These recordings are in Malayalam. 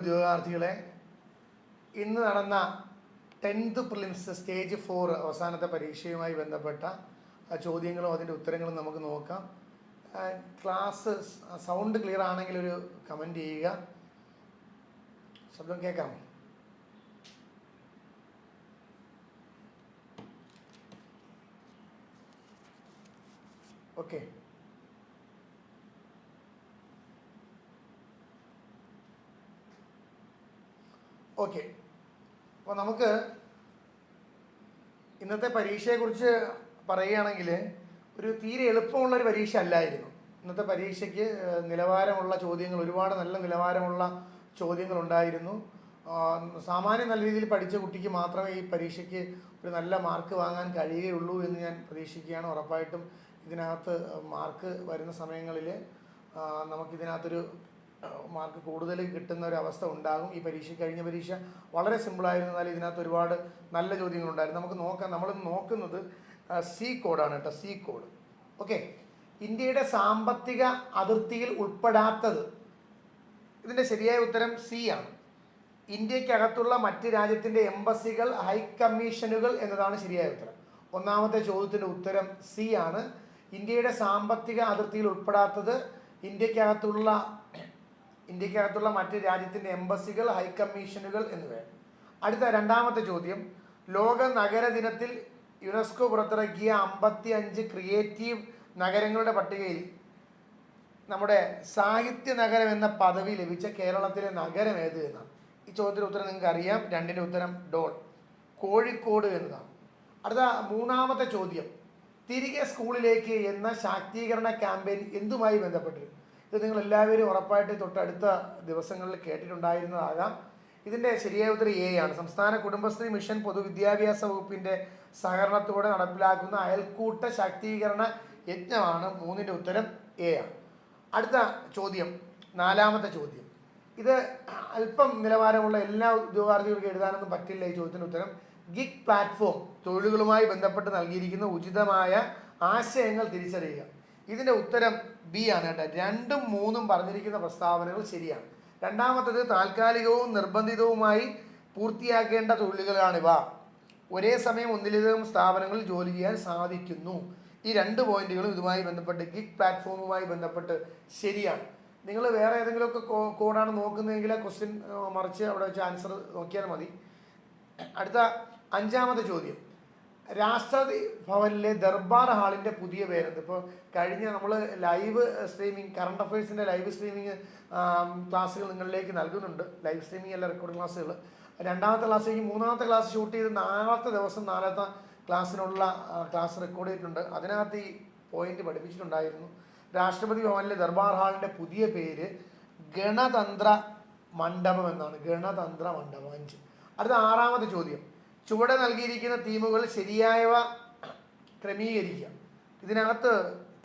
ഉദ്യോഗാർത്ഥികളെ ഇന്ന് നടന്ന ടെൻത്ത് പ്രിലിംസ് സ്റ്റേജ് ഫോർ അവസാനത്തെ പരീക്ഷയുമായി ബന്ധപ്പെട്ട ചോദ്യങ്ങളും അതിന്റെ ഉത്തരങ്ങളും നമുക്ക് നോക്കാം. ക്ലാസ് സൗണ്ട് ക്ലിയർ ആണെങ്കിൽ ഒരു കമന്റ് ചെയ്യുക. ശബ്ദം കേൾക്കാം? ഓക്കെ ഓക്കെ അപ്പോൾ നമുക്ക് ഇന്നത്തെ പരീക്ഷയെക്കുറിച്ച് പറയുകയാണെങ്കിൽ ഒരു തീരെ എളുപ്പമുള്ളൊരു പരീക്ഷ അല്ലായിരുന്നു. ഇന്നത്തെ പരീക്ഷയ്ക്ക് നിലവാരമുള്ള ചോദ്യങ്ങൾ ഒരുപാട് നല്ല നിലവാരമുള്ള ചോദ്യങ്ങളുണ്ടായിരുന്നു സാമാന്യം നല്ല രീതിയിൽ പഠിച്ച കുട്ടിക്ക് മാത്രമേ ഈ പരീക്ഷയ്ക്ക് ഒരു നല്ല മാർക്ക് വാങ്ങാൻ കഴിയുകയുള്ളൂ എന്ന് ഞാൻ പ്രതീക്ഷിക്കുകയാണ്. ഉറപ്പായിട്ടും ഇതിനകത്ത് മാർക്ക് വരുന്ന സമയങ്ങളിൽ നമുക്കിതിനകത്തൊരു മാർക്ക് കൂടുതൽ കിട്ടുന്ന ഒരു അവസ്ഥ ഉണ്ടാകും. ഈ പരീക്ഷ കഴിഞ്ഞ പരീക്ഷ വളരെ സിമ്പിളായിരുന്നു എന്നാൽ ഇതിനകത്ത് ഒരുപാട് നല്ല ചോദ്യങ്ങളുണ്ടായിരുന്നു. നമുക്ക് നോക്കാം. നമ്മൾ നോക്കുന്നത് സി കോഡാണ് കേട്ടോ. സി കോഡ് ഓക്കെ ഇന്ത്യയുടെ സാമ്പത്തിക അതിർത്തിയിൽ ഉൾപ്പെടാത്തത് ഇതിന്റെ ശരിയായ ഉത്തരം സി ആണ്. ഇന്ത്യക്കകത്തുള്ള മറ്റ് രാജ്യത്തിന്റെ എംബസികൾ ഹൈക്കമ്മീഷനുകൾ എന്നതാണ് ശരിയായ ഉത്തരം. ഒന്നാമത്തെ ചോദ്യത്തിന്റെ ഉത്തരം സി ആണ്. ഇന്ത്യയുടെ സാമ്പത്തിക അതിർത്തിയിൽ ഉൾപ്പെടാത്തത് ഇന്ത്യക്കകത്തുള്ള ഇന്ത്യക്കകത്തുള്ള മറ്റ് രാജ്യത്തിന്റെ എംബസികൾ ഹൈക്കമ്മീഷനുകൾ എന്നിവയാണ് അടുത്ത രണ്ടാമത്തെ ചോദ്യം. ലോക നഗര ദിനത്തിൽ യുനെസ്കോ പുറത്തിറക്കിയ അമ്പത്തി അഞ്ച് ക്രിയേറ്റീവ് നഗരങ്ങളുടെ പട്ടികയിൽ നമ്മുടെ സാഹിത്യ നഗരം എന്ന പദവി ലഭിച്ച കേരളത്തിലെ നഗരം ഏത് എന്നാണ്. ഈ ചോദ്യത്തിന് ഉത്തരം നിങ്ങൾക്ക് അറിയാം രണ്ടിന്റെ ഉത്തരം ഡോൾ. കോഴിക്കോട് എന്നതാണ്. അടുത്ത മൂന്നാമത്തെ ചോദ്യം. തിരികെ സ്കൂളിലേക്ക് എന്ന ശാക്തീകരണ ക്യാമ്പയിൻ എന്തുമായി ബന്ധപ്പെട്ട് ഇത് നിങ്ങൾ എല്ലാവരും ഉറപ്പായിട്ട് തൊട്ടടുത്ത ദിവസങ്ങളിൽ കേട്ടിട്ടുണ്ടായിരുന്നതാകാം. ഇതിന്റെ ശരിയായ ഉത്തരം എ ആണ്. സംസ്ഥാന കുടുംബശ്രീ മിഷൻ പൊതുവിദ്യാഭ്യാസ വകുപ്പിന്റെ സഹകരണത്തോടെ നടപ്പിലാക്കുന്ന അയൽക്കൂട്ട ശാക്തീകരണ യജ്ഞമാണ് മൂന്നിന്റെ ഉത്തരം എ ആണ്. അടുത്ത ചോദ്യം നാലാമത്തെ ചോദ്യം. ഇത് അല്പം നിലവാരമുള്ള എല്ലാ ഉദ്യോഗാർത്ഥികൾക്കും എഴുതാനൊന്നും പറ്റില്ല ഈ ചോദ്യത്തിന്റെ ഉത്തരം. ഗിഗ് പ്ലാറ്റ്ഫോം തൊഴിലുകളുമായി ബന്ധപ്പെട്ട് നൽകിയിരിക്കുന്ന ഉചിതമായ ആശയങ്ങൾ തിരിച്ചറിയുക. ഇതിന്റെ ഉത്തരം ബി ആണ് കേട്ടോ. രണ്ടും മൂന്നും പറഞ്ഞിരിക്കുന്ന പ്രസ്താവനകൾ ശരിയാണ്. രണ്ടാമത്തത് താൽക്കാലികവും നിർബന്ധിതവുമായി പൂർത്തിയാക്കേണ്ട തൊഴിലുകളാണിവ ഒരേ സമയം ഒന്നിലധികം സ്ഥാപനങ്ങളിൽ ജോലി ചെയ്യാൻ സാധിക്കുന്നു. ഈ രണ്ട് പോയിന്റുകളും ഇതുമായി ബന്ധപ്പെട്ട് ഗിഗ് പ്ലാറ്റ്ഫോമുമായി ബന്ധപ്പെട്ട് ശരിയാണ്. നിങ്ങൾ വേറെ ഏതെങ്കിലുമൊക്കെ കോഡാണ് നോക്കുന്നതെങ്കിൽ ആ ക്വസ്റ്റ്യൻ മറിച്ച് അവിടെ വെച്ച് ആൻസർ നോക്കിയാൽ മതി. അടുത്ത അഞ്ചാമത്തെ ചോദ്യം. രാഷ്ട്രപതി ഭവനിലെ ദർബാർ ഹാളിന്റെ പുതിയ പേരെന്ത്? ഇപ്പോൾ കഴിഞ്ഞ നമ്മൾ ലൈവ് സ്ട്രീമിംഗ് കറണ്ട് അഫയേഴ്സിന്റെ ലൈവ് സ്ട്രീമിംഗ് ക്ലാസ്സുകൾ നിങ്ങളിലേക്ക് നൽകുന്നുണ്ട്. ലൈവ് സ്ട്രീമിംഗ് അല്ല റെക്കോർഡ് ക്ലാസ്സുകൾ. രണ്ടാമത്തെ ക്ലാസ് കഴിഞ്ഞ് മൂന്നാമത്തെ ക്ലാസ് ഷൂട്ട് ചെയ്ത് നാലാമത്തെ ദിവസം നാലാമത്തെ ക്ലാസ്സിനുള്ള ക്ലാസ് റെക്കോർഡ് ചെയ്തിട്ടുണ്ട്. അതിനകത്ത് ഈ പോയിന്റ് പഠിപ്പിച്ചിട്ടുണ്ടായിരുന്നു. രാഷ്ട്രപതി ഭവനിലെ ദർബാർ ഹാളിന്റെ പുതിയ പേര് ഗണതന്ത്ര മണ്ഡപം എന്നാണ്. ഗണതന്ത്ര മണ്ഡപം അഞ്ച്. അടുത്ത ആറാമത്തെ ചോദ്യം. ചുവടെ നൽകിയിരിക്കുന്ന തീമുകൾ ശരിയായവ ക്രമീകരിക്കുക. ഇതിനകത്ത്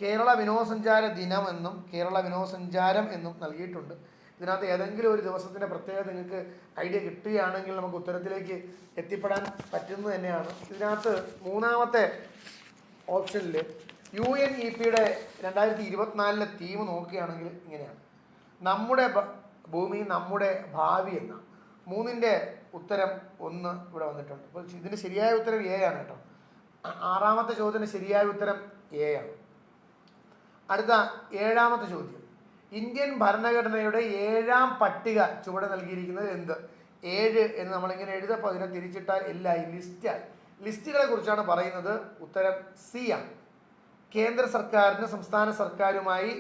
കേരള വിനോദസഞ്ചാര ദിനം എന്നും കേരള വിനോദസഞ്ചാരം എന്നും നൽകിയിട്ടുണ്ട്. ഇതിനകത്ത് ഏതെങ്കിലും ഒരു ദിവസത്തിന്റെ പ്രത്യേകത നിങ്ങൾക്ക് ഐഡിയ കിട്ടുകയാണെങ്കിൽ നമുക്ക് ഉത്തരത്തിലേക്ക് എത്തിപ്പെടാൻ പറ്റുന്നത് തന്നെയാണ്. ഇതിനകത്ത് മൂന്നാമത്തെ ഓപ്ഷനിൽ യു എൻ ഇ പിയുടെ രണ്ടായിരത്തി ഇരുപത്തിനാലിലെ തീം നോക്കുകയാണെങ്കിൽ ഇങ്ങനെയാണ്. നമ്മുടെ ഭൂമി നമ്മുടെ ഭാവി എന്ന മൂന്നിന്റെ ഉത്തരം ഒന്ന് ഇവിടെ വന്നിട്ടുണ്ട്. അപ്പോൾ ഇതിന് ശരിയായ ഉത്തരം എ ആണ് കേട്ടോ. ആറാമത്തെ ചോദ്യത്തിന് ശരിയായ ഉത്തരം എ ആണ്. അടുത്ത ഏഴാമത്തെ ചോദ്യം. ഇന്ത്യൻ ഭരണഘടനയുടെ ഏഴാം പട്ടിക ചുവടെ നൽകിയിരിക്കുന്നത് എന്ത്? ഏഴ് എന്ന് നമ്മളിങ്ങനെ എഴുതപ്പോൾ അതിനെ തിരിച്ചിട്ടാൽ എല്ലായി ലിസ്റ്റായി ലിസ്റ്റുകളെ കുറിച്ചാണ് പറയുന്നത് ഉത്തരം സി ആണ്. കേന്ദ്ര സർക്കാരിന് സംസ്ഥാന സർക്കാരുമായി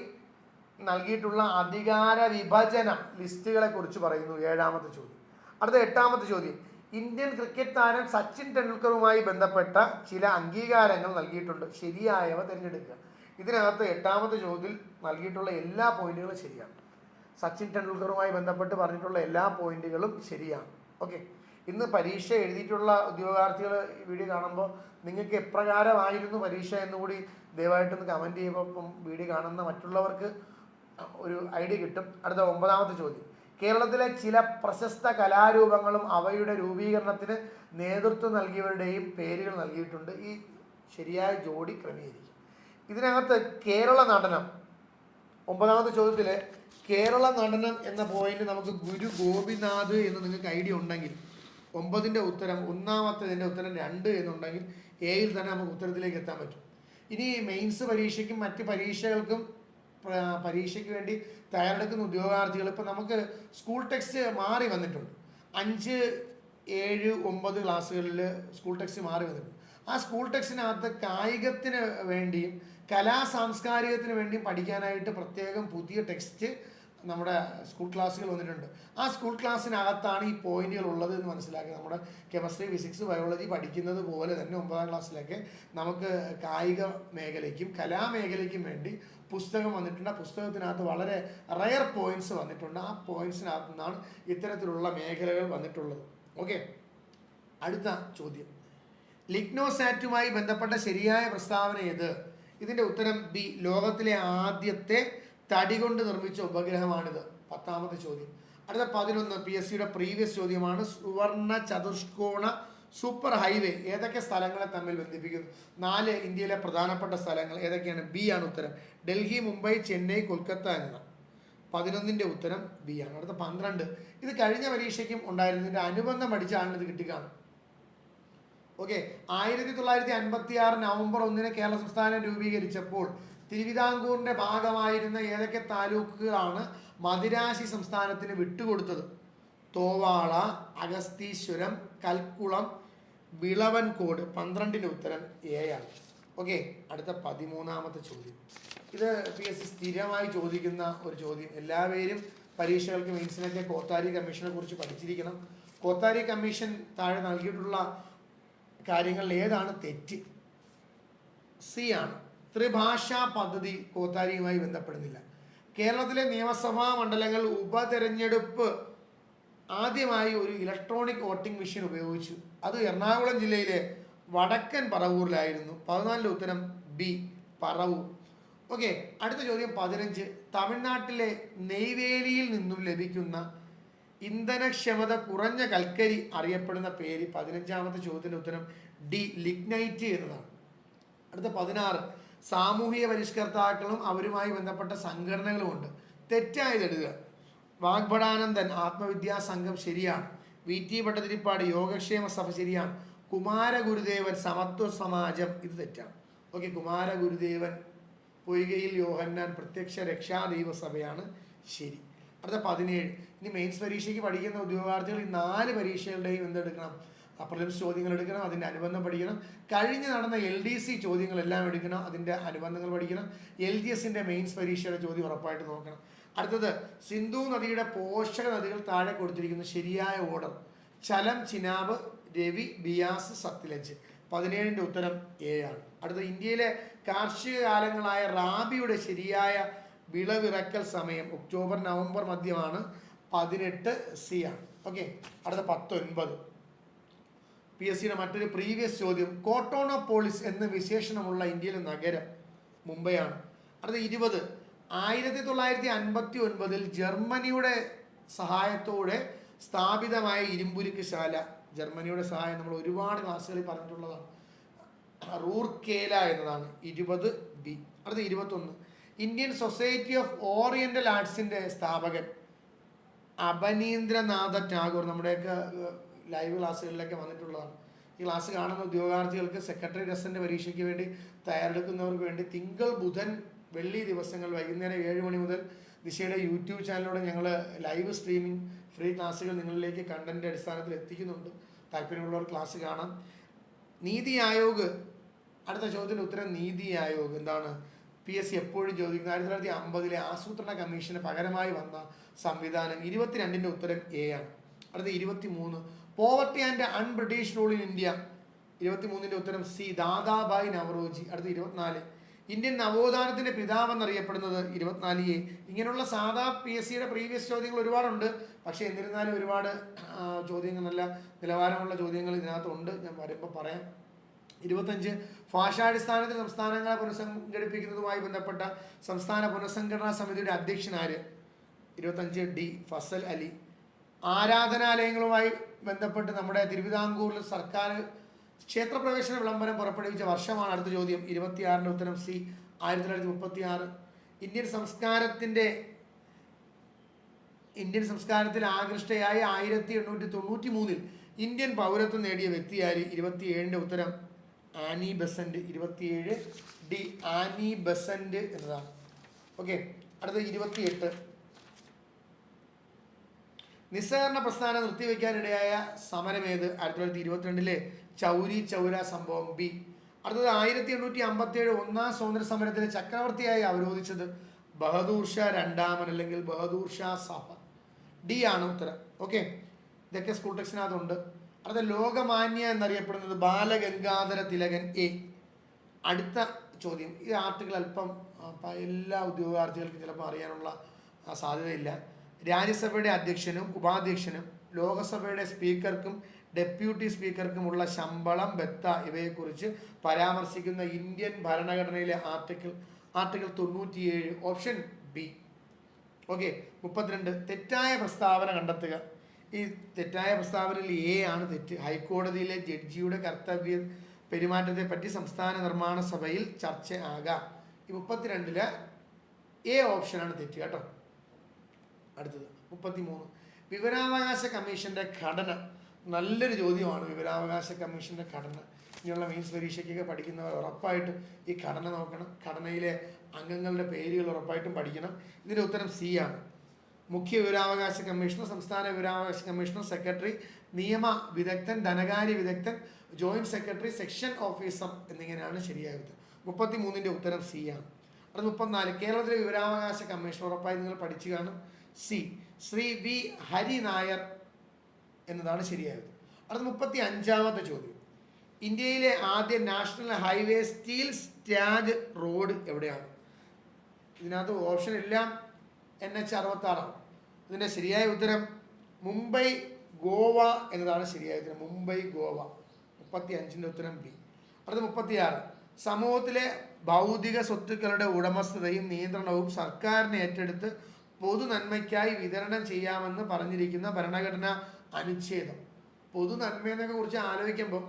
നൽകിയിട്ടുള്ള അധികാര വിഭജന ലിസ്റ്റുകളെ കുറിച്ച് പറയുന്നു ഏഴാമത്തെ ചോദ്യം. അടുത്ത എട്ടാമത്തെ ചോദ്യം. ഇന്ത്യൻ ക്രിക്കറ്റ് താരം സച്ചിൻ ടെണ്ടുൽക്കറുമായി ബന്ധപ്പെട്ട ചില അംഗീകാരങ്ങൾ നൽകിയിട്ടുണ്ട്. ശരിയായവ തിരഞ്ഞെടുക്കുക. ഇതിനകത്ത് എട്ടാമത്തെ ചോദ്യത്തിൽ നൽകിയിട്ടുള്ള എല്ലാ പോയിന്റുകളും ശരിയാണ്. സച്ചിൻ ടെണ്ടുൽക്കറുമായി ബന്ധപ്പെട്ട് പറഞ്ഞിട്ടുള്ള എല്ലാ പോയിന്റുകളും ശരിയാണ്. ഓക്കെ. ഇന്ന് പരീക്ഷ എഴുതിയിട്ടുള്ള ഉദ്യോഗാർത്ഥികൾ വീഡിയോ കാണുമ്പോൾ നിങ്ങൾക്ക് എപ്രകാരമായിരുന്നു പരീക്ഷ എന്നുകൂടി ദയവായിട്ടൊന്ന് കമന്റ് ചെയ്യുമ്പോൾ വീഡിയോ കാണുന്ന മറ്റുള്ളവർക്ക് ഒരു ഐഡിയ കിട്ടും. അടുത്ത ഒമ്പതാമത്തെ ചോദ്യം. കേരളത്തിലെ ചില പ്രശസ്ത കലാരൂപങ്ങളും അവയുടെ രൂപീകരണത്തിന് നേതൃത്വം നൽകിയവരുടെയും പേരുകൾ നൽകിയിട്ടുണ്ട്. ഈ ശരിയായ ജോഡി ക്രമീകരിക്കും. ഇതിനകത്ത് കേരള നടനം. ഒമ്പതാമത്തെ ചോദ്യത്തിൽ കേരള നടനം എന്ന പോയിന്റ് നമുക്ക് ഗുരു ഗോപിനാഥ് എന്ന് നിങ്ങൾക്ക് ഐഡിയ ഉണ്ടെങ്കിൽ ഒമ്പതിന്റെ ഉത്തരം ഒന്നാമത്തേതിന്റെ ഉത്തരം രണ്ട് എന്നുണ്ടെങ്കിൽ എയിൽ തന്നെ നമുക്ക് ഉത്തരത്തിലേക്ക് എത്താൻ പറ്റും. ഇനി മെയിൻസ് പരീക്ഷയ്ക്കും മറ്റ് പരീക്ഷകൾക്കും പ്ര- പരീക്ഷയ്ക്ക് വേണ്ടി തയ്യാറെടുക്കുന്ന ഉദ്യോഗാർത്ഥികൾ ഇപ്പം നമുക്ക് സ്കൂൾ ടെക്സ്റ്റ് മാറി വന്നിട്ടുണ്ട്. അഞ്ച് ഏഴ് ഒമ്പത് ക്ലാസ്സുകളിൽ സ്കൂൾ ടെക്സ്റ്റ് മാറി വന്നിട്ടുണ്ട്. ആ സ്കൂൾ ടെക്സ്റ്റിനകത്ത് കായികത്തിന് വേണ്ടിയും കലാ സാംസ്കാരികത്തിന് വേണ്ടിയും പഠിക്കാനായിട്ട് പ്രത്യേകം പുതിയ ടെക്സ്റ്റ് നമ്മുടെ സ്കൂൾ ക്ലാസ്സുകൾ വന്നിട്ടുണ്ട്. ആ സ്കൂൾ ക്ലാസ്സിനകത്താണ് ഈ പോയിന്റുകൾ ഉള്ളത് എന്ന് മനസ്സിലാക്കി നമ്മുടെ കെമിസ്ട്രി ഫിസിക്സ് ബയോളജി പഠിക്കുന്നത് പോലെ തന്നെ ഒമ്പതാം ക്ലാസ്സിലൊക്കെ നമുക്ക് കായിക മേഖലയ്ക്കും കലാമേഖലയ്ക്കും വേണ്ടി പുസ്തകം വന്നിട്ടുണ്ട്. ആ പുസ്തകത്തിനകത്ത് വളരെ റയർ പോയിന്റ്സ് വന്നിട്ടുണ്ട്. ആ പോയിന്റ്സിനകത്ത് നിന്നാണ് ഇത്തരത്തിലുള്ള മേഖലകൾ വന്നിട്ടുള്ളത്. ഓക്കെ അടുത്ത ചോദ്യം. ലിഗ്നോസാറ്റുമായി ബന്ധപ്പെട്ട ശരിയായ പ്രസ്താവന ഏത്? ഇതിന്റെ ഉത്തരം ബി. ലോകത്തിലെ ആദ്യത്തെ തടി കൊണ്ട് നിർമ്മിച്ച ഉപഗ്രഹമാണിത്. പത്താമത്തെ ചോദ്യം. അടുത്ത പതിനൊന്ന് പി എസ് സിയുടെ പ്രീവിയസ് ചോദ്യമാണ്. സുവർണ ചതുഷ്കോണ സൂപ്പർ ഹൈവേ ഏതൊക്കെ സ്ഥലങ്ങളെ തമ്മിൽ ബന്ധിപ്പിക്കുന്നു? നാല് ഇന്ത്യയിലെ പ്രധാനപ്പെട്ട സ്ഥലങ്ങൾ ഏതൊക്കെയാണ്? ബി ആണ് ഉത്തരം. ഡൽഹി മുംബൈ ചെന്നൈ കൊൽക്കത്ത എന്നതാണ് പതിനൊന്നിന്റെ ഉത്തരം ബി ആണ്. അടുത്ത പന്ത്രണ്ട്. ഇത് കഴിഞ്ഞ പരീക്ഷയ്ക്കും ഉണ്ടായിരുന്നു ഇതിന്റെ അനുബന്ധം പഠിച്ചാണ് ഇത് കിട്ടിക്കാണും ഓക്കെ ആയിരത്തി തൊള്ളായിരത്തി അൻപത്തി ആറ് നവംബർ ഒന്നിന് കേരള സംസ്ഥാനം രൂപീകരിച്ചപ്പോൾ തിരുവിതാംകൂറിന്റെ ഭാഗമായിരുന്ന ഏതൊക്കെ താലൂക്കുകളാണ് മദിരാശി സംസ്ഥാനത്തിന് വിട്ടുകൊടുത്തത്? തോവാള അഗസ്തീശ്വരം കൽക്കുളം വിളവൻകോട്. പന്ത്രണ്ടിന്റെ ഉത്തരം എ ആണ്. ഓക്കെ അടുത്ത പതിമൂന്നാമത്തെ ചോദ്യം. ഇത് പി എസ് സി സ്ഥിരമായി ചോദിക്കുന്ന ഒരു ചോദ്യം. എല്ലാവരും പരീക്ഷകൾക്ക് മീൻസിനൊക്കെ കോത്താരി കമ്മീഷനെ കുറിച്ച് പഠിച്ചിരിക്കണം. കോത്താരി കമ്മീഷൻ താഴെ നൽകിയിട്ടുള്ള കാര്യങ്ങളിൽ ഏതാണ് തെറ്റ്? സി ആണ്. ത്രിഭാഷാ പദ്ധതി കോത്താരിയുമായി ബന്ധപ്പെടുന്നില്ല. കേരളത്തിലെ നിയമസഭാ മണ്ഡലങ്ങൾ ഉപതെരഞ്ഞെടുപ്പ് ആദ്യമായി ഒരു ഇലക്ട്രോണിക് വോട്ടിംഗ് മെഷീൻ ഉപയോഗിച്ചു. അത് എറണാകുളം ജില്ലയിലെ വടക്കൻ പറവൂരിലായിരുന്നു. പതിനാലിന്റെ ഉത്തരം ബി പറവൂർ. ഓക്കെ അടുത്ത ചോദ്യം പതിനഞ്ച്. തമിഴ്നാട്ടിലെ നെയ്വേലിയിൽ നിന്നും ലഭിക്കുന്ന ഇന്ധനക്ഷമത കുറഞ്ഞ കൽക്കരി അറിയപ്പെടുന്ന പേര് പതിനഞ്ചാമത്തെ ചോദ്യത്തിന്റെ ഉത്തരം ഡി ലിഗ്നൈറ്റ് എന്നതാണ്. അടുത്ത പതിനാറ്. സാമൂഹിക പരിഷ്കർത്താക്കളും അവരുമായി ബന്ധപ്പെട്ട സംഘടനകളുമുണ്ട് തെറ്റായത് എഴുതുക വാഗ്ഭടാനന്ദൻ ആത്മവിദ്യാ സംഘം ശരിയാണ്. വി. ടി. ഭട്ടതിരിപ്പാട് യോഗക്ഷേമ സഭ ശരിയാണ്. കുമാരഗുരുദേവൻ സമത്വ സമാജം ഇത് തെറ്റാണ്. ഓക്കെ കുമാരഗുരുദേവൻ പൊയ്കയിൽ യോഹന്നാൻ പ്രത്യക്ഷ രക്ഷാദൈവ സഭയാണ് ശരി. അടുത്ത പതിനേഴ്. ഇനി മെയിൻസ് പരീക്ഷയ്ക്ക് പഠിക്കുന്ന ഉദ്യോഗാർത്ഥികൾ ഈ നാല് പരീക്ഷകളുടെയും എന്തെടുക്കണം? പ്രിലിംസ് ചോദ്യങ്ങൾ എടുക്കണം അതിന്റെ അനുബന്ധം പഠിക്കണം. കഴിഞ്ഞ് നടന്ന എൽ ഡി സി ചോദ്യങ്ങളെല്ലാം എടുക്കണം അതിന്റെ അനുബന്ധങ്ങൾ പഠിക്കണം. എൽ ജി എസിന്റെ മെയിൻസ് പരീക്ഷയുടെ ചോദ്യം ഉറപ്പായിട്ട് നോക്കണം. അടുത്തത് സിന്ധു നദിയുടെ പോഷക നദികൾ താഴെ കൊടുത്തിരിക്കുന്ന ശരിയായ ഓർഡർ ചലം ചിനാബ് രവി ബിയാസ് സത്ലജ് പതിനേഴിന്റെ ഉത്തരം എ ആണ്. അടുത്തത് ഇന്ത്യയിലെ കാർഷിക കാലങ്ങളായ റാബിയുടെ ശരിയായ വിളവിറക്കൽ സമയം ഒക്ടോബർ നവംബർ മധ്യമാണ് പതിനെട്ട് സി ആണ്. ഓക്കെ അടുത്ത പത്തൊൻപത്. പി എസ് സിയുടെ മറ്റൊരു പ്രീവിയസ് ചോദ്യം കോട്ടോണോപോളിസ് എന്ന വിശേഷണമുള്ള ഇന്ത്യയിലെ നഗരം മുംബൈയാണ്. അടുത്ത ഇരുപത് ആയിരത്തി തൊള്ളായിരത്തി അൻപത്തി ഒൻപതിൽ ജർമ്മനിയുടെ സഹായത്തോടെ സ്ഥാപിതമായ ഇരുമ്പുരുക്ക് ശാല ജർമ്മനിയുടെ സഹായം നമ്മൾ ഒരുപാട് ക്ലാസ്സുകളിൽ പറഞ്ഞിട്ടുള്ളതാണ്. റൂർക്കേല എന്നതാണ് ഇരുപത് ബി. അടുത്ത ഇരുപത്തൊന്ന് ഇന്ത്യൻ സൊസൈറ്റി ഓഫ് ഓറിയന്റൽ ആർട്സിന്റെ സ്ഥാപകൻ അപനീന്ദ്രനാഥ ടാഗോർ നമ്മുടെയൊക്കെ ലൈവ് ക്ലാസ്സുകളിലൊക്കെ വന്നിട്ടുള്ളതാണ്. ഈ ക്ലാസ് കാണുന്ന ഉദ്യോഗാർത്ഥികൾക്ക് സെക്രട്ടറി രസന്റെ പരീക്ഷയ്ക്ക് വേണ്ടി തയ്യാറെടുക്കുന്നവർക്ക് വേണ്ടി തിങ്കൾ ബുധൻ വെള്ളി ദിവസങ്ങൾ വൈകുന്നേരം ഏഴ് മണി മുതൽ ദിശയുടെ യൂട്യൂബ് ചാനലിലൂടെ ഞങ്ങൾ ലൈവ് സ്ട്രീമിംഗ് ഫ്രീ ക്ലാസ്സുകൾ നിങ്ങളിലേക്ക് കണ്ടന്റ് അടിസ്ഥാനത്തിൽ എത്തിക്കുന്നുണ്ട്. താല്പര്യമുള്ളവർ ക്ലാസ് കാണാം. നീതി ആയോഗ് അടുത്ത ചോദ്യത്തിന്റെ ഉത്തരം നീതി ആയോഗ്. എന്താണ്? പി എസ് സി എപ്പോഴും ചോദിക്കുന്നത് ആയിരത്തി തൊള്ളായിരത്തി അമ്പതിലെ ആസൂത്രണ കമ്മീഷന് പകരമായി വന്ന സംവിധാനം ഇരുപത്തിരണ്ടിന്റെ ഉത്തരം എ ആണ്. അടുത്ത ഇരുപത്തി മൂന്ന് poverty and un British rule in India ഇരുപത്തി മൂന്നിന്റെ ഉത്തരം സി. ദാദാബായ് നവറോജി. അടുത്ത ഇരുപത്തിനാല്. ഇന്ത്യൻ നവോത്ഥാനത്തിന്റെ പിതാവെന്നറിയപ്പെടുന്നത് ഇരുപത്തിനാല് എ. ഇങ്ങനെയുള്ള സാധാ പി എസ് സിയുടെ പ്രീവിയസ് ചോദ്യങ്ങൾ ഒരുപാടുണ്ട്. പക്ഷേ എന്നിരുന്നാലും ഒരുപാട് ചോദ്യങ്ങൾ നല്ല നിലവാരമുള്ള ചോദ്യങ്ങൾ ഇതിനകത്തുണ്ട്. ഞാൻ വരുമ്പോൾ പറയാം. ഇരുപത്തഞ്ച് ഭാഷാടിസ്ഥാനത്തിൽ സംസ്ഥാനങ്ങളെ പുനഃസംഘടിപ്പിക്കുന്നതുമായി ബന്ധപ്പെട്ട സംസ്ഥാന പുനഃസംഘടനാ സമിതിയുടെ അധ്യക്ഷനാര് ഇരുപത്തഞ്ച് ഡി. ഫസൽ അലി. ആരാധനാലയങ്ങളുമായി ബന്ധപ്പെട്ട് നമ്മുടെ തിരുവിതാംകൂറിൽ സർക്കാർ ക്ഷേത്രപ്രവേശന വിളംബരം പുറപ്പെടുവിച്ച വർഷമാണ് അടുത്ത ചോദ്യം. ഇരുപത്തിയാറിന്റെ ഉത്തരം സി. ആയിരത്തി തൊള്ളായിരത്തി മുപ്പത്തി ആറ് ഇന്ത്യൻ സംസ്കാരത്തിന്റെ ഇന്ത്യൻ സംസ്കാരത്തിൽ ആകൃഷ്ടയായി ആയിരത്തി എണ്ണൂറ്റി തൊണ്ണൂറ്റി മൂന്നിൽ ഇന്ത്യൻ പൗരത്വം നേടിയ വ്യക്തിയായി ഇരുപത്തിയേഴിന്റെ ഉത്തരം ആനി ബസന്റ്. ഇരുപത്തിയേഴ് ഡി ആനി ബസന്റ് എന്നതാണ്. ഓക്കെ അടുത്ത ഇരുപത്തിയെട്ട്. നിസ്സഹകരണ പ്രസ്ഥാനം നിർത്തിവെക്കാനിടയായ സമരമേത് ആയിരത്തി തൊള്ളായിരത്തി ഇരുപത്തിരണ്ടിലെ ചൗരി ചൗര സംഭവം ബി അടുത്തത് ആയിരത്തി എണ്ണൂറ്റി അമ്പത്തി ഏഴ് ഒന്നാം സ്വാതന്ത്ര്യ സമരത്തിലെ ചക്രവർത്തിയായി അവരോധിച്ചത് ബഹദൂർ ഷാ രണ്ടാമൻ അല്ലെങ്കിൽ ബഹദൂർ ഷാ സഫ ഡി ആണ് ഉത്തരം. ഓക്കെ ഇതൊക്കെ സ്കൂൾ ടെക്സ്റ്റിനകത്തുണ്ട് അടുത്ത ലോകമാന്യ എന്നറിയപ്പെടുന്നത് ബാലഗംഗാധര തിലകൻ എ അടുത്ത ചോദ്യം. ഈ ആർട്ടിക്കിൾ അല്പം എല്ലാ ഉദ്യോഗാർത്ഥികൾക്കും ചിലപ്പോൾ അറിയാനുള്ള സാധ്യതയില്ല. രാജ്യസഭയുടെ അധ്യക്ഷനും ഉപാധ്യക്ഷനും ലോകസഭയുടെ സ്പീക്കർക്കും ഡെപ്യൂട്ടി സ്പീക്കർക്കുമുള്ള ശമ്പളം ബത്ത ഇവയെക്കുറിച്ച് പരാമർശിക്കുന്ന ഇന്ത്യൻ ഭരണഘടനയിലെ ആർട്ടിക്കിൾ ആർട്ടിക്കിൾ തൊണ്ണൂറ്റിയേഴ് ഓപ്ഷൻ ബി. ഓക്കെ മുപ്പത്തിരണ്ട്. തെറ്റായ പ്രസ്താവന കണ്ടെത്തുക. ഈ തെറ്റായ പ്രസ്താവനയിൽ എ ആണ് തെറ്റ്. ഹൈക്കോടതിയിലെ ജഡ്ജിയുടെ കർത്തവ്യ പെരുമാറ്റത്തെ പറ്റി സംസ്ഥാന നിർമ്മാണ സഭയിൽ ചർച്ച ആകാം. ഈ മുപ്പത്തിരണ്ടിൽ എ ഓപ്ഷനാണ് തെറ്റ് കേട്ടോ. അടുത്തത്. മുപ്പത്തി മൂന്ന് വിവരാവകാശ കമ്മീഷന്റെ ഘടന. നല്ലൊരു ചോദ്യമാണ് വിവരാവകാശ കമ്മീഷന്റെ ഘടന. ഇനിയുള്ള മെയിൻസ് പരീക്ഷയ്ക്കൊക്കെ പഠിക്കുന്നവർ ഉറപ്പായിട്ടും ഈ ഘടന നോക്കണം. ഘടനയിലെ അംഗങ്ങളുടെ പേരുകൾ ഉറപ്പായിട്ടും പഠിക്കണം. ഇതിന്റെ ഉത്തരം സി ആണ്. മുഖ്യ വിവരാവകാശ കമ്മീഷണർ സംസ്ഥാന വിവരാവകാശ കമ്മീഷണർ സെക്രട്ടറി നിയമ വിദഗ്ധൻ ധനകാര്യ വിദഗ്ധൻ ജോയിന്റ് സെക്രട്ടറി സെക്ഷൻ ഓഫീസർ എന്നിങ്ങനെയാണ് ശരിയായ ഉത്തരം മുപ്പത്തി മൂന്നിന്റെ ഉത്തരം സി ആണ്. അത് മുപ്പത്തിനാല്. കേരളത്തിലെ വിവരാവകാശ കമ്മീഷൻ ഉറപ്പായി നിങ്ങൾ പഠിച്ചു കാണും. സി. ശ്രീ വി ഹരി നായർ എന്നതാണ് ശരിയായത്. അടുത്ത മുപ്പത്തി അഞ്ചാമത്തെ ചോദ്യം. ഇന്ത്യയിലെ ആദ്യ national highway steel stag road എവിടെയാണ്? ഇതിനകത്ത് ഓപ്ഷൻ എല്ലാം എൻ എച്ച് അറുപത്തി ആറാണ് ഇതിന്റെ ശരിയായ ഉത്തരം മുംബൈ ഗോവ എന്നതാണ് ശരിയായ ഉത്തരം. മുംബൈ ഗോവ. മുപ്പത്തി അഞ്ചിന്റെ ഉത്തരം ബി. അടുത്ത മുപ്പത്തിയാറ്. സമൂഹത്തിലെ ഭൗതിക സ്വത്തുക്കളുടെ ഉടമസ്ഥതയും നിയന്ത്രണവും സർക്കാരിനെ ഏറ്റെടുത്ത് പൊതു നന്മയ്ക്കായി വിതരണം ചെയ്യാമെന്ന് പറഞ്ഞിരിക്കുന്ന ഭരണഘടന അനുച്ഛേദം. പൊതു നന്മയെന്നൊക്കെ കുറിച്ച് ആലോചിക്കുമ്പോൾ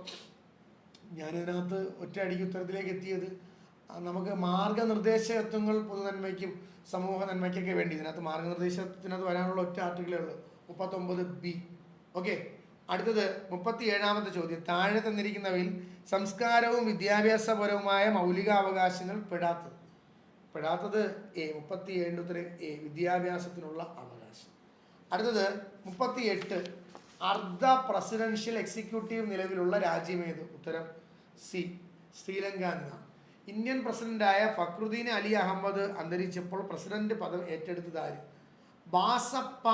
ഞാനിതിനകത്ത് ഒറ്റയടിക്ക് ഉത്തരത്തിലേക്ക് എത്തിയത് നമുക്ക് മാർഗനിർദ്ദേശകത്വങ്ങൾ പൊതു നന്മയ്ക്കും സമൂഹ നന്മയ്ക്കൊക്കെ വേണ്ടി. ഇതിനകത്ത് മാർഗനിർദ്ദേശത്തിനകത്ത് വരാനുള്ള ഒറ്റ ആർട്ടിക്കിളേ ഉള്ളൂ. മുപ്പത്തൊമ്പത് ബി. ഓക്കെ. അടുത്തത് മുപ്പത്തി ഏഴാമത്തെ ചോദ്യം. താഴെ തന്നിരിക്കുന്നവയിൽ സംസ്കാരവും വിദ്യാഭ്യാസപരവുമായ മൗലികാവകാശങ്ങൾ പെടാത്തത്. പെടാത്തത് എ മുപ്പത്തി ഏഴിന്റെ ഉത്തരം വിദ്യാഭ്യാസത്തിനുള്ള അവകാശം. അടുത്തത് മുപ്പത്തി എട്ട് അർദ്ധ പ്രസിഡൻഷ്യൽ എക്സിക്യൂട്ടീവ് നിലവിലുള്ള രാജ്യമേത്? ഉത്തരം സി ശ്രീലങ്ക ഇന്ത്യൻ പ്രസിഡന്റായ ഫക്രുദ്ദീൻ അലി അഹമ്മദ് അന്തരിച്ചപ്പോൾ പ്രസിഡന്റ് പദം ഏറ്റെടുത്തത് ആര്? ബാസപ്പ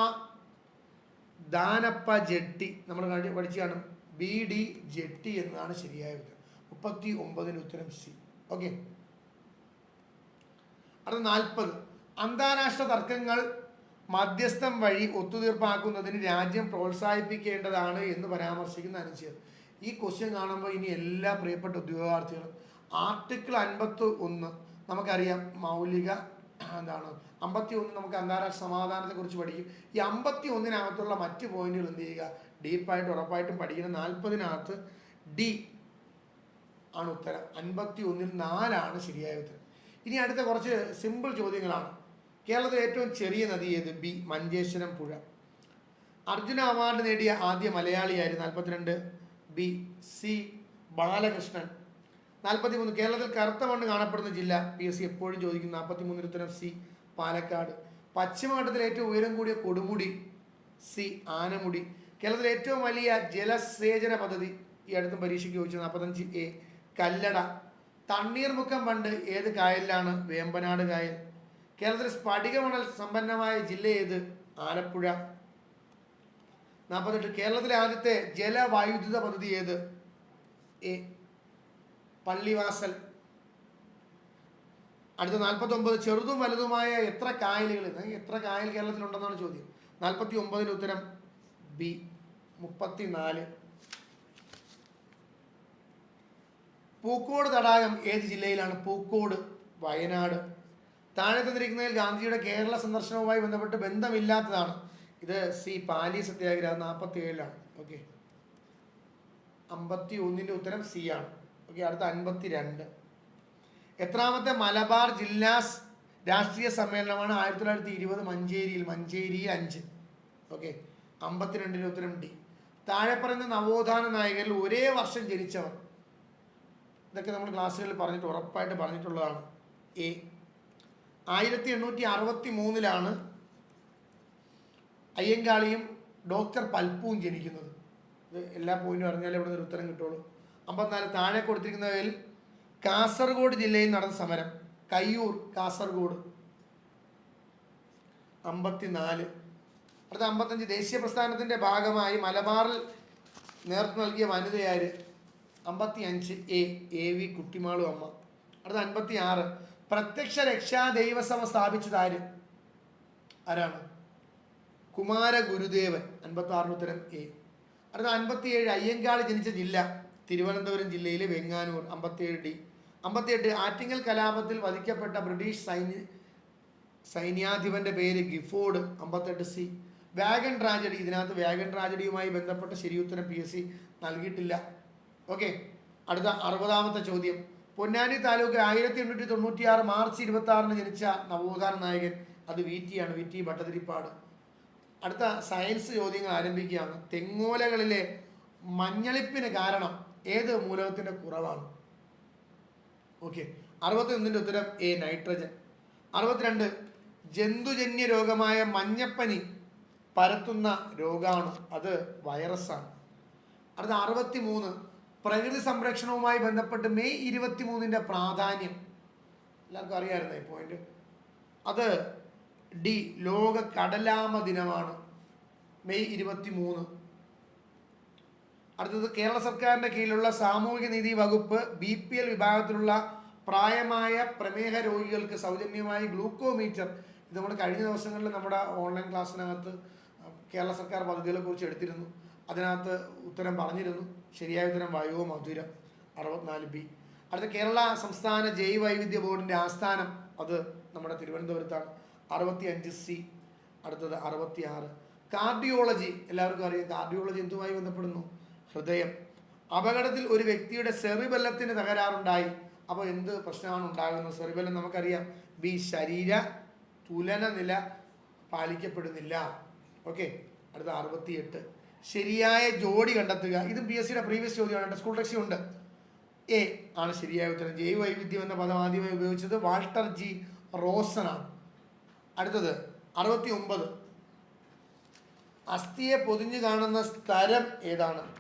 ദാനപ്പ ജെട്ടി. നമ്മൾ പഠിച്ചു കാണും. ബി ഡി ജെട്ടി എന്നതാണ് ശരിയായ ഉത്തരം. മുപ്പത്തി ഒമ്പതിന് ഉത്തരം സി. ഓക്കെ. അടുത്ത നാൽപ്പത്. അന്താരാഷ്ട്ര തർക്കങ്ങൾ മധ്യസ്ഥം വഴി ഒത്തുതീർപ്പാക്കുന്നതിന് രാജ്യം പ്രോത്സാഹിപ്പിക്കേണ്ടതാണ് എന്ന് പരാമർശിക്കുന്ന അനുച്ഛേദം ഈ ക്വസ്റ്റ്യൻ കാണുമ്പോൾ ഇനി എല്ലാ പ്രിയപ്പെട്ട ഉദ്യോഗാർത്ഥികളും ആർട്ടിക്കിൾ അൻപത്തി ഒന്ന് നമുക്കറിയാം മൗലിക എന്താണ് അമ്പത്തി ഒന്ന് നമുക്ക് അന്താരാഷ്ട്ര സമാധാനത്തെ കുറിച്ച് പഠിക്കും. ഈ അമ്പത്തി ഒന്നിനകത്തുള്ള മറ്റ് പോയിന്റുകൾ എന്ത് ചെയ്യുക? ഡീപ്പായിട്ട് ഉറപ്പായിട്ടും പഠിക്കണം. നാൽപ്പതിനകത്ത് ഡി ആണ് ഉത്തരം. അൻപത്തി ഒന്നിൽ നാലാണ് ശരിയായ ഉത്തരം. ഇനി അടുത്ത കുറച്ച് സിമ്പിൾ ചോദ്യങ്ങളാണ്. കേരളത്തിലെ ഏറ്റവും ചെറിയ നദി ഏത്? ബി മഞ്ചേശ്വരം പുഴ. അർജുന അവാർഡ് നേടിയ ആദ്യ മലയാളിയായിരുന്നു നാൽപ്പത്തിരണ്ട് ബി സി ബാലകൃഷ്ണൻ. നാൽപ്പത്തി മൂന്ന് കേരളത്തിൽ കറുത്ത മണ്ണ് കാണപ്പെടുന്ന ജില്ല? പി എസ് സി എപ്പോഴും ചോദിക്കും നാൽപ്പത്തി മൂന്നിന് ഉത്തരം സി പാലക്കാട്. പശ്ചിമഘട്ടത്തിലെ ഏറ്റവും ഉയരം കൂടിയ കൊടുമുടി? സി ആനമുടി. കേരളത്തിലെ ഏറ്റവും വലിയ ജലസേചന പദ്ധതി ഈ അടുത്ത പരീക്ഷയ്ക്ക് ചോദിച്ചു. നാൽപ്പത്തഞ്ച് എ കല്ലട. തണ്ണീർമുക്കം പണ്ട് ഏത് കായലിലാണ് വേമ്പനാട് കായൽ? കേരളത്തിൽ സ്ഫടികമണൽ സമ്പന്നമായ ജില്ല ഏത്? ആലപ്പുഴ. നാൽപ്പത്തെട്ട് കേരളത്തിലെ ആദ്യത്തെ ജലവൈദ്യുത പദ്ധതി ഏത്? എ. പള്ളിവാസൽ. അടുത്ത നാൽപ്പത്തൊമ്പത് ചെറുതും വലുതുമായ എത്ര കായലുകൾ? എത്ര കായൽ കേരളത്തിലുണ്ടെന്നാണ് ചോദ്യം. നാൽപ്പത്തി ഒമ്പതിന് ഉത്തരം ബി. മുപ്പത്തി നാല് പൂക്കോട് തടാകം ഏത് ജില്ലയിലാണ്? പൂക്കോട് വയനാട്. താഴെ തന്നിരിക്കുന്നതിൽ ഗാന്ധിജിയുടെ കേരള സന്ദർശനവുമായി ബന്ധപ്പെട്ട് ബന്ധമില്ലാത്തതാണ്. ഇത് സി പാലി സത്യാഗ്രഹം നാൽപ്പത്തി ഏഴിലാണ് ഓക്കെ. അമ്പത്തി ഒന്നിന്റെ ഉത്തരം സി ആണ്. ഓക്കെ അടുത്ത അൻപത്തി രണ്ട് എത്രാമത്തെ മലബാർ ജില്ലാ രാഷ്ട്രീയ സമ്മേളനമാണ് ആയിരത്തി തൊള്ളായിരത്തി ഇരുപത് മഞ്ചേരിയിൽ മഞ്ചേരി അഞ്ച്. ഓക്കെ അമ്പത്തിരണ്ടിന്റെ ഉത്തരം ഡി. താഴെ പറയുന്ന നവോത്ഥാന നായകരിൽ ഒരേ വർഷം ജനിച്ചവർ ഇതൊക്കെ നമ്മൾ ക്ലാസ്സുകളിൽ പറഞ്ഞിട്ട് ഉറപ്പായിട്ട് പറഞ്ഞിട്ടുള്ളതാണ്. എ. ആയിരത്തി എണ്ണൂറ്റി അറുപത്തി മൂന്നിലാണ് അയ്യങ്കാളിയും ഡോക്ടർ പൽപ്പുവും ജനിക്കുന്നത്. ഇത് എല്ലാ പോയിന്റും അറിഞ്ഞാലേ ഇവിടെ നിന്ന് ഉത്തരം കിട്ടുള്ളൂ. അമ്പത്തിനാല് താഴെ കൊടുത്തിരിക്കുന്നവയിൽ കാസർഗോഡ് ജില്ലയിൽ നടന്ന സമരം. കയ്യൂർ കാസർഗോഡ്. അമ്പത്തിനാല്. അടുത്ത അമ്പത്തഞ്ച് ദേശീയ പ്രസ്ഥാനത്തിന്റെ ഭാഗമായി മലബാറിൽ നേതൃത്വം നൽകിയ വനിതയാര് അമ്പത്തി അഞ്ച് എ എ വി കുട്ടിമാളു അമ്മ. അടുത്ത അൻപത്തി ആറ് പ്രത്യക്ഷ രക്ഷാ ദൈവസഭ സ്ഥാപിച്ചത് ആര്? ആരാണ്? കുമാര ഗുരുദേവൻ. അൻപത്തി ആറിന് ഉത്തരം എ. അടുത്ത അൻപത്തിയേഴ് അയ്യങ്കാളി ജനിച്ച ജില്ല. തിരുവനന്തപുരം ജില്ലയിലെ വെങ്ങാനൂർ. അമ്പത്തിയേഴ് ഡി. അമ്പത്തിയെട്ട് ആറ്റിങ്ങൽ കലാപത്തിൽ വധിക്കപ്പെട്ട ബ്രിട്ടീഷ് സൈന്യ സൈന്യാധിപന്റെ പേര് ഗിഫോർഡ്. അമ്പത്തെട്ട് സി. Wagon tragedy. ഇതിനകത്ത് വാഗൺ ട്രാജഡിയുമായി ബന്ധപ്പെട്ട ശരിയുത്തരം പി എസ് സി നൽകിയിട്ടില്ല. ഓക്കെ അടുത്ത അറുപതാമത്തെ ചോദ്യം. പൊന്നാനി താലൂക്ക് ആയിരത്തി എണ്ണൂറ്റി തൊണ്ണൂറ്റി ആറ് മാർച്ച് ഇരുപത്തി ആറിന് ജനിച്ച നവോത്ഥാന നായകൻ അത് വി ടി ആണ് വി ടി ഭട്ടതിരിപ്പാട്. അടുത്ത സയൻസ് ചോദ്യങ്ങൾ ആരംഭിക്കുകയാണ്. തെങ്ങോലകളിലെ മഞ്ഞളിപ്പിന് കാരണം ഏത് മൂലകത്തിന്റെ കുറവാണ്? ഓക്കെ അറുപത്തി ഒന്നിന്റെ ഉത്തരം എ നൈട്രജൻ. അറുപത്തിരണ്ട് ജന്തുജന്യ രോഗമായ മഞ്ഞപ്പനി പരത്തുന്ന രോഗമാണ് അത് വൈറസാണ്. അടുത്ത അറുപത്തി മൂന്ന് പ്രകൃതി സംരക്ഷണവുമായി ബന്ധപ്പെട്ട് മെയ് ഇരുപത്തി മൂന്നിന്റെ പ്രാധാന്യം. എല്ലാവർക്കും അറിയാമായിരുന്നു ഈ പോയിന്റ് അത് ഡി ലോക കടലാമ ദിനമാണ് മെയ് ഇരുപത്തി മൂന്ന് അടുത്തത് കേരള സർക്കാരിന്റെ കീഴിലുള്ള സാമൂഹിക നീതി വകുപ്പ് ബി പി എൽ വിഭാഗത്തിലുള്ള പ്രായമായ പ്രമേഹ രോഗികൾക്ക് സൗജന്യമായി ഗ്ലൂക്കോമീറ്റർ. ഇത് നമ്മൾ കഴിഞ്ഞ ദിവസങ്ങളിൽ നമ്മുടെ ഓൺലൈൻ ക്ലാസ്സിനകത്ത് കേരള സർക്കാർ പദ്ധതികളെ കുറിച്ച് എടുത്തിരുന്നു. അതിനകത്ത് ഉത്തരം പറഞ്ഞിരുന്നു. ശരിയായ ഉത്തരം വായുവോ മധുരം. അറുപത്തിനാല് ബി. അടുത്ത കേരള സംസ്ഥാന ജൈവവൈവിധ്യ ബോർഡിന്റെ ആസ്ഥാനം അത് നമ്മുടെ തിരുവനന്തപുരത്താണ്. അറുപത്തി അഞ്ച് സി. അടുത്തത് അറുപത്തി ആറ് കാർഡിയോളജി. എല്ലാവർക്കും അറിയാം കാർഡിയോളജി എന്തുമായി ബന്ധപ്പെടുന്നു? ഹൃദയം. അപകടത്തിൽ ഒരു വ്യക്തിയുടെ സെറിബെല്ലത്തിന് തകരാറുണ്ടായി. അപ്പോൾ എന്ത് പ്രശ്നമാണ് ഉണ്ടാകുന്നത്? സെറിബെല്ലം നമുക്കറിയാം. ബി ശരീര തുലന നില പാലിക്കപ്പെടുന്നില്ല. ഓക്കെ. അടുത്ത അറുപത്തിയെട്ട്. ശരിയായ ജോഡി കണ്ടെത്തുക. ഇത് ബി എസ് സിയുടെ പ്രീവിയസ് ചോദ്യമാണ് സ്കൂൾ ടെക്സി ഉണ്ട്. എ ആണ് ശരിയായ ഉത്തരം. ജൈവ വൈവിധ്യം എന്ന പദം ആദ്യമായി ഉപയോഗിച്ചത് വാൾട്ടർ ജി റോസനാണ്. അടുത്തത് അറുപത്തി ഒമ്പത് അസ്ഥിയെ പൊതിഞ്ഞു കാണുന്ന സ്ഥലം ഏതാണ്?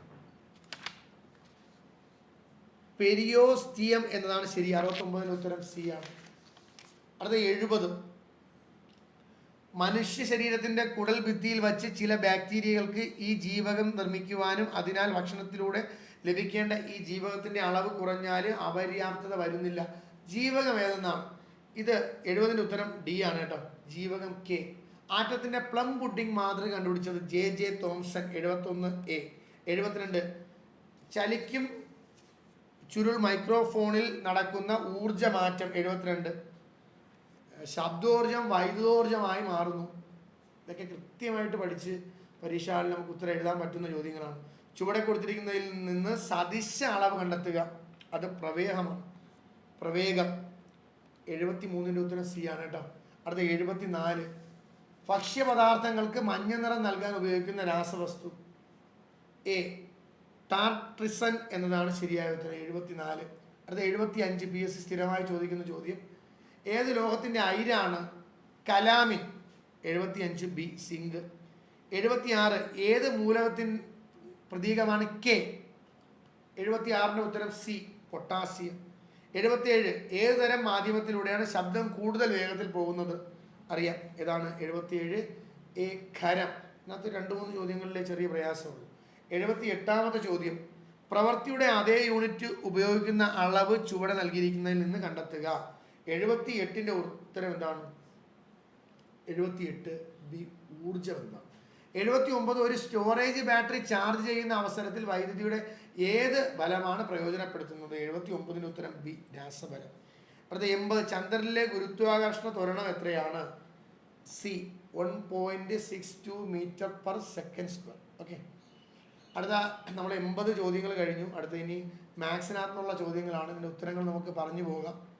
പെരിയോസ്തിയം എന്നതാണ് ശരി. അറുപത്തി ഒമ്പതിന് ഉത്തരം സി ആണ്. അടുത്ത എഴുപത്. മനുഷ്യ ശരീരത്തിന്റെ കുടൽ ഭിത്തിയിൽ വച്ച് ചില ബാക്ടീരിയകൾക്ക് ഈ ജീവകം നിർമ്മിക്കുവാനും അതിനാൽ ഭക്ഷണത്തിലൂടെ ലഭിക്കേണ്ട ഈ ജീവകത്തിന്റെ അളവ് കുറഞ്ഞാൽ അപര്യാപ്തത വരുന്നില്ല. ജീവകം ഏതെന്നാണ്? ഇത് എഴുപതിന്റെ ഉത്തരം ഡി ആണ് കേട്ടോ. ജീവകം കെ. ആറ്റത്തിന്റെ പ്ലം പുഡിംഗ് മാതൃക കണ്ടുപിടിച്ചത് ജെ ജെ തോംസൺ എഴുപത്തൊന്ന് എ. എഴുപത്തിരണ്ട്. ചലിക്കും ചുരുൾ മൈക്രോഫോണിൽ നടക്കുന്ന ഊർജമാറ്റം എഴുപത്തിരണ്ട്. ശബ്ദോർജം വൈദ്യുതോർജമായി മാറുന്നു. ഇതൊക്കെ കൃത്യമായിട്ട് പഠിച്ച് പരീക്ഷകളിൽ നമുക്ക് ഉത്തരം എഴുതാൻ പറ്റുന്ന ചോദ്യങ്ങളാണ്. ചുവടെ കൊടുത്തിരിക്കുന്നതിൽ നിന്ന് സദിശ അളവ് കണ്ടെത്തുക. അത് പ്രവേഹമാണ്. പ്രവേഗം. എഴുപത്തി മൂന്നിന്റെ ഉത്തരം സി ആണ് കേട്ടോ. അടുത്ത എഴുപത്തി നാല് ഭക്ഷ്യപദാർത്ഥങ്ങൾക്ക് മഞ്ഞ നിറം നൽകാൻ ഉപയോഗിക്കുന്ന രാസവസ്തു. എ. ടാർട്രിസൺ എന്നതാണ് ശരിയായ ഉത്തരം. എഴുപത്തിനാല്. അടുത്ത എഴുപത്തി അഞ്ച് പി എസ് സി സ്ഥിരമായി ചോദിക്കുന്ന ചോദ്യം. ഏത് ലോകത്തിന്റെ അയിരാണ്? കലാമിൻ എഴുപത്തി അഞ്ച് ബി സിങ്ക്. എഴുപത്തിയാറ് ഏത് മൂലകത്തിൻ പ്രതീകമാണ് കെ? എഴുപത്തി ആറിന്റെ ഉത്തരം സി പൊട്ടാസ്യം. എഴുപത്തിയേഴ് ഏത് തരം മാധ്യമത്തിലൂടെയാണ് ശബ്ദം കൂടുതൽ വേഗത്തിൽ പോകുന്നത്? അറിയാം. ഏതാണ്? എഴുപത്തിയേഴ് എ ഖരം. ഇതിനകത്ത് രണ്ട് മൂന്ന് ചോദ്യങ്ങളിലെ ചെറിയ പ്രയാസമുള്ളൂ. എഴുപത്തി എട്ടാമത്തെ ചോദ്യം. പ്രവൃത്തിയുടെ അതേ യൂണിറ്റ് ഉപയോഗിക്കുന്ന അളവ് ചുവടെ നൽകിയിരിക്കുന്നതിൽ നിന്ന് കണ്ടെത്തുക. എഴുപത്തി എട്ടിന്റെ ഉത്തരം എന്താണ് എഴുപത്തിയെട്ട് ബി ഊർജം എന്താണ് എഴുപത്തി ഒമ്പത് ഒരു സ്റ്റോറേജ് ബാറ്ററി ചാർജ് ചെയ്യുന്ന അവസരത്തിൽ വൈദ്യുതിയുടെ ഏത് ബലമാണ് പ്രയോജനപ്പെടുത്തുന്നത്? എഴുപത്തി ഒമ്പതിന്റെ ഉത്തരം ബി രാസബലം. അടുത്ത എൺപത് ചന്ദ്രനിലെ ഗുരുത്വാകർഷണ ത്വരണം എത്രയാണ്? C one point six two metre per second square. Okay. അടുത്ത നമ്മൾ എൺപത് ചോദ്യങ്ങൾ കഴിഞ്ഞു. അടുത്ത ഇനി മാത്സിനകത്തുനിന്നുള്ള ചോദ്യങ്ങളാണ്. ഇതിന്റെ ഉത്തരങ്ങൾ നമുക്ക് പറഞ്ഞു പോകാം.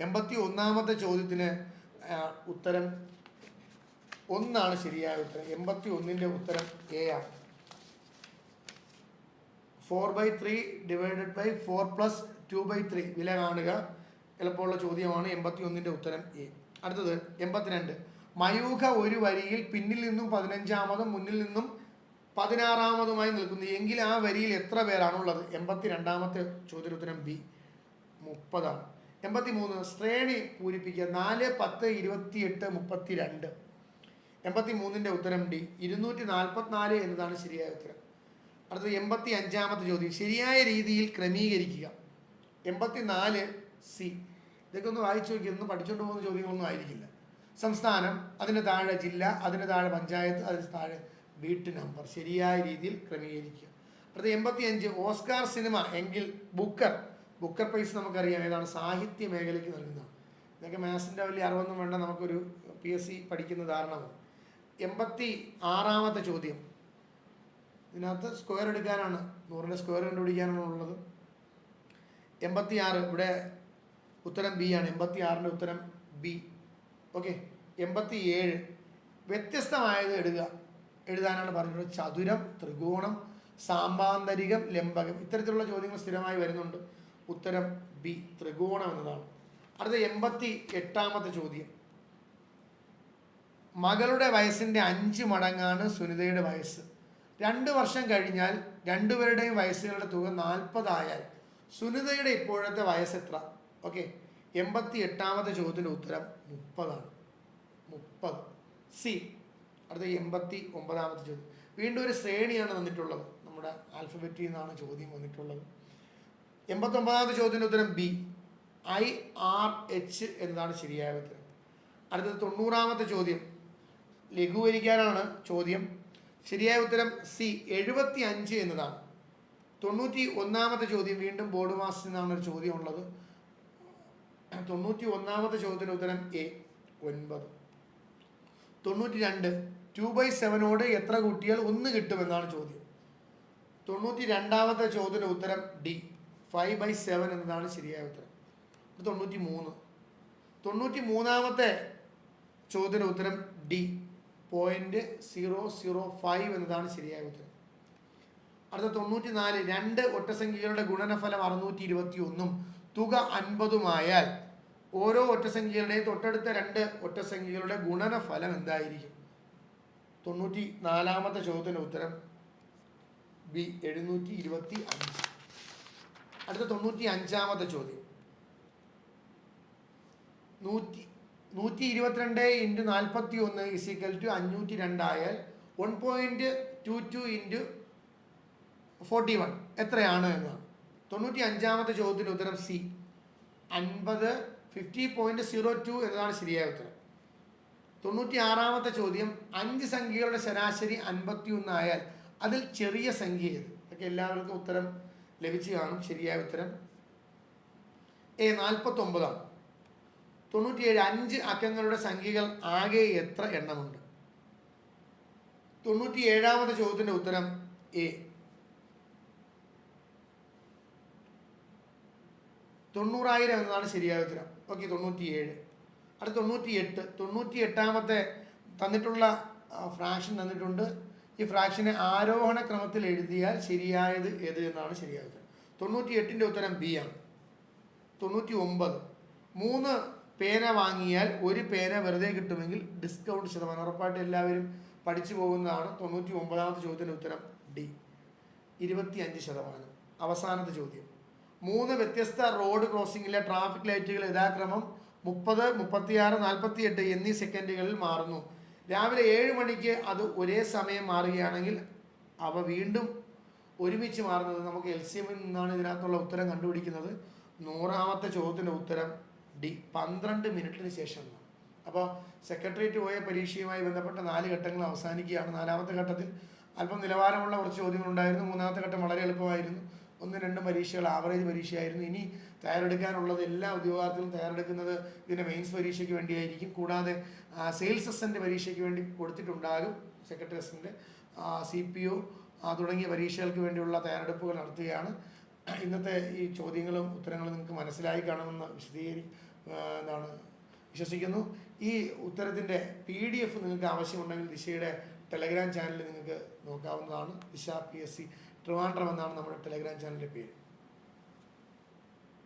എൺപത്തി ഒന്നാമത്തെ ചോദ്യത്തിന് ഉത്തരം ഒന്നാണ് ശരിയായ ഉത്തരം. എൺപത്തി ഒന്നിന്റെ ഉത്തരം എ ആണ്. Four by three divided by four plus two by three വില കാണുക. എളുപ്പമുള്ള ചോദ്യമാണ്. എൺപത്തി ഒന്നിന്റെ ഉത്തരം എ അടുത്തത് എൺപത്തിരണ്ട്. മയൂഖ ഒരു വരിയിൽ പിന്നിൽ നിന്നും പതിനഞ്ചാമതും മുന്നിൽ നിന്നും പതിനാറാമതുമായി നിൽക്കുന്നു. എങ്കിൽ ആ വരിയിൽ എത്ര പേരാണുള്ളത് എൺപത്തി രണ്ടാമത്തെ ചോദ്യോത്തരം ബി മുപ്പതാണ്. എൺപത്തി മൂന്ന് ശ്രേണി പൂരിപ്പിക്കുക. നാല് പത്ത് ഇരുപത്തിയെട്ട് മുപ്പത്തി രണ്ട് എൺപത്തി മൂന്നിന്റെ ഉത്തരം ഡി. ഇരുന്നൂറ്റി നാൽപ്പത്തിനാല് എന്നതാണ് ശരിയായ ഉത്തരം. അടുത്തത് എൺപത്തി അഞ്ചാമത്തെ ചോദ്യം. ശരിയായ രീതിയിൽ ക്രമീകരിക്കുക. എൺപത്തി നാല് സി. ഇതൊക്കെ ഒന്ന് വായിച്ചു നോക്കി. ഒന്ന് പഠിച്ചുകൊണ്ട് പോകുന്ന ചോദ്യങ്ങളൊന്നും ആയിരിക്കില്ല. സംസ്ഥാനം അതിന് താഴെ ജില്ല അതിന് താഴെ പഞ്ചായത്ത് അതിന് താഴെ വീട്ടു നമ്പർ. ശരിയായ രീതിയിൽ ക്രമീകരിക്കുക. അടുത്തത് എൺപത്തി അഞ്ച് ഓസ്കാർ സിനിമ എങ്കിൽ ബുക്കർ. ബുക്കർ പ്രൈസ് നമുക്കറിയാം. ഏതാണ്? സാഹിത്യ മേഖലയ്ക്ക് നൽകുന്നത് ഇതൊക്കെ മാത്സിന്റെ വലിയ അറിവൊന്നും വേണ്ട. നമുക്കൊരു പി എസ് സി പഠിക്കുന്ന ധാരണ മതി. എൺപത്തി ആറാമത്തെ ചോദ്യം. ഇതിനകത്ത് സ്ക്വയർ എടുക്കാനാണ്. നൂറിന്റെ സ്ക്വയർ കണ്ടുപിടിക്കാനാണ് ഉള്ളത്. എൺപത്തി ആറ് ഇവിടെ ഉത്തരം ബി ആണ്. എൺപത്തി ആറിന്റെ ഉത്തരം ബി ഓക്കെ എൺപത്തി ഏഴ് വ്യത്യസ്തമായത് എഴുതുക എഴുതാനാണ് പറഞ്ഞത്. ചതുരം ത്രികോണം സാമ്പാന്തരികം ലംബകം. ഇത്തരത്തിലുള്ള ചോദ്യങ്ങൾ സ്ഥിരമായി വരുന്നുണ്ട്. ഉത്തരം ബി ത്രികോണം എന്നതാണ്. അടുത്ത എൺപത്തി എട്ടാമത്തെ ചോദ്യം. മകളുടെ വയസ്സിന്റെ അഞ്ച് മടങ്ങാണ് സുനിതയുടെ വയസ്സ്. രണ്ട് വർഷം കഴിഞ്ഞാൽ രണ്ടുപേരുടെയും വയസ്സുകളുടെ തുക നാൽപ്പതായാൽ സുനിതയുടെ ഇപ്പോഴത്തെ വയസ്സ് എത്ര? ഓക്കെ എൺപത്തി എട്ടാമത്തെ ചോദ്യത്തിന്റെ ഉത്തരം മുപ്പതാണ്. മുപ്പത്. സി അടുത്ത എൺപത്തി ഒമ്പതാമത്തെ ചോദ്യം. വീണ്ടും ഒരു ശ്രേണിയാണ് തന്നിട്ടുള്ളത്. നമ്മുടെ ആൽഫബറ്റിൽ നിന്നാണ് ചോദ്യം വന്നിട്ടുള്ളത്. എൺപത്തി ഒമ്പതാമത്തെ ചോദ്യത്തിന്റെ ഉത്തരം ബി. ഐ ആർ എച്ച് എന്നതാണ് ശരിയായ ഉത്തരം. അടുത്തത് തൊണ്ണൂറാമത്തെ ചോദ്യം. ലഘൂകരിക്കാനാണ് ചോദ്യം. ശരിയായ ഉത്തരം സി എഴുപത്തി അഞ്ച് എന്നതാണ്. തൊണ്ണൂറ്റി ഒന്നാമത്തെ ചോദ്യം വീണ്ടും ബോർഡ് മാസിൽ നിന്നാണ് ഒരു ചോദ്യം ഉള്ളത്. തൊണ്ണൂറ്റി ഒന്നാമത്തെ ചോദ്യത്തിന് ഉത്തരം എ ഒൻപത്. തൊണ്ണൂറ്റി രണ്ട് ടു ബൈ സെവനോട് എത്ര കുട്ടികൾ ഒന്ന് കിട്ടുമെന്നാണ് ചോദ്യം. തൊണ്ണൂറ്റി രണ്ടാമത്തെ ചോദ്യത്തിന് ഉത്തരം ഡി. ഫൈവ് ബൈ സെവൻ എന്നതാണ് ശരിയായ ഉത്തരം. തൊണ്ണൂറ്റി മൂന്ന് തൊണ്ണൂറ്റി മൂന്നാമത്തെ ചോദ്യത്തിന് ഉത്തരം D point zero zero five എന്നതാണ് ശരിയായ ഉത്തരം. അടുത്ത തൊണ്ണൂറ്റി നാല് രണ്ട് ഒറ്റസംഖ്യകളുടെ ഗുണനഫലം അറുന്നൂറ്റി ഇരുപത്തി ഒന്നും തുക അൻപതുമായാൽ ഓരോ ഒറ്റസംഖ്യകളുടെയും തൊട്ടടുത്ത രണ്ട് ഒറ്റസംഖ്യകളുടെ ഗുണനഫലം എന്തായിരിക്കും? തൊണ്ണൂറ്റി നാലാമത്തെ ചോദ്യത്തിന്റെ ഉത്തരം ബി എഴുന്നൂറ്റി ഇരുപത്തി അഞ്ച് അടുത്ത തൊണ്ണൂറ്റി അഞ്ചാമത്തെ ചോദ്യം. നൂറ്റി നൂറ്റി ഇരുപത്തിരണ്ട് ഇന്റു നാൽപ്പത്തി ഒന്ന് ഇസിക്കൽ ടു അഞ്ഞൂറ്റി രണ്ടായാൽ one point two two into forty one എത്രയാണ് എന്നാണ് തൊണ്ണൂറ്റി അഞ്ചാമത്തെ ചോദ്യത്തിന് ഉത്തരം സി അൻപത് ഫിഫ്റ്റി പോയിന്റ് സീറോ ടു എന്നതാണ് ശരിയായ ഉത്തരം. തൊണ്ണൂറ്റി ആറാമത്തെ ചോദ്യം അഞ്ച് സംഖ്യകളുടെ ശരാശരി അൻപത്തി ഒന്നായാൽ അതിൽ ചെറിയ സംഖ്യ ഏത്? ഒക്കെ എല്ലാവർക്കും ഉത്തരം ലഭിച്ചു കാണും. ശരിയായ ഉത്തരം. എ നാൽപ്പത്തൊമ്പതാണ് തൊണ്ണൂറ്റിയേഴ് അഞ്ച് അക്കങ്ങളുടെ സംഖ്യകൾ ആകെ എത്ര എണ്ണമുണ്ട്? തൊണ്ണൂറ്റിയേഴാമത് ചോദ്യത്തിന്റെ ഉത്തരം എ തൊണ്ണൂറായിരം എന്നതാണ് ശരിയായ ഉത്തരം. ഓക്കെ തൊണ്ണൂറ്റിയേഴ്. അടുത്ത തൊണ്ണൂറ്റി എട്ട് തൊണ്ണൂറ്റി എട്ടാമത്തെ തന്നിട്ടുള്ള ഫ്രാക്ഷൻ തന്നിട്ടുണ്ട്. ഈ ഫ്രാക്ഷനെ ആരോഹണ ക്രമത്തിൽ എഴുതിയാൽ ശരിയായത് ഏത് എന്നാണ് ശരിയായ ഉത്തരം തൊണ്ണൂറ്റി എട്ടിന്റെ ഉത്തരം ബി ആണ്. തൊണ്ണൂറ്റി ഒമ്പത് മൂന്ന് പേന വാങ്ങിയാൽ ഒരു പേന വെറുതെ കിട്ടുമെങ്കിൽ ഡിസ്കൗണ്ട് ശതമാനം. ഉറപ്പായിട്ട് എല്ലാവരും പഠിച്ചു പോകുന്നതാണ് തൊണ്ണൂറ്റി ഒമ്പതാമത്തെ ചോദ്യത്തിന്റെ ഉത്തരം ഡി ഇരുപത്തി അഞ്ച് ശതമാനം. അവസാനത്തെ ചോദ്യം. മൂന്ന് വ്യത്യസ്ത റോഡ് ക്രോസിംഗിലെ ട്രാഫിക് ലൈറ്റുകൾ യഥാക്രമം മുപ്പത് മുപ്പത്തിയാറ് നാൽപ്പത്തി എട്ട് എന്നീ സെക്കൻഡുകളിൽ മാറുന്നു. രാവിലെ ഏഴ് മണിക്ക് അത് ഒരേ സമയം മാറുകയാണെങ്കിൽ അവ വീണ്ടും ഒരുമിച്ച് മാറുന്നത് നമുക്ക് എൽ സി എമ്മിൽ നിന്നാണ് ഇതിനകത്തുള്ള ഉത്തരം കണ്ടുപിടിക്കുന്നത്. നൂറാമത്തെ ചോദ്യത്തിന്റെ ഉത്തരം ഡി പന്ത്രണ്ട് മിനിറ്റിന് ശേഷം അപ്പോൾ സെക്രട്ടേറിയറ്റ് പോയ പരീക്ഷയുമായി ബന്ധപ്പെട്ട നാല് ഘട്ടങ്ങൾ അവസാനിക്കുകയാണ്. നാലാമത്തെ ഘട്ടത്തിൽ അല്പം നിലവാരമുള്ള കുറച്ച് ചോദ്യങ്ങളുണ്ടായിരുന്നു. മൂന്നാമത്തെ ഘട്ടം വളരെ എളുപ്പമായിരുന്നു. ഒന്ന് രണ്ട് പരീക്ഷകൾ ആവറേജ് പരീക്ഷയായിരുന്നു. ഇനി തയ്യാറെടുക്കാനുള്ളത് എല്ലാ ഉദ്യോഗാർത്ഥികളും തയ്യാറെടുക്കുന്നത് ഇതിന്റെ മെയിൻസ് പരീക്ഷയ്ക്ക് വേണ്ടിയായിരിക്കും. കൂടാതെ സെയിൽസ് അസിസ്റ്റന്റ് പരീക്ഷയ്ക്ക് വേണ്ടി കൊടുത്തിട്ടുണ്ടാകും. Secretary assistant C P O തുടങ്ങിയ പരീക്ഷകൾക്ക് വേണ്ടിയുള്ള തയ്യാറെടുപ്പുകൾ നടത്തുകയാണ്. ഇന്നത്തെ ഈ ചോദ്യങ്ങളും ഉത്തരങ്ങളും നിങ്ങൾക്ക് മനസ്സിലായി കാണുമെന്ന് വിശദീകരി എന്താണ് വിശ്വസിക്കുന്നു. ഈ ഉത്തരത്തിന്റെ പി ഡി എഫ് നിങ്ങൾക്ക് ആവശ്യമുണ്ടെങ്കിൽ ദിശയുടെ ടെലഗ്രാം ചാനലിൽ നിങ്ങൾക്ക് നോക്കാവുന്നതാണ്. ദിശ പി എസ് സി ട്രിവാൻഡ്രം എന്നാണ് നമ്മുടെ ടെലിഗ്രാം ചാനലിന്റെ പേര്.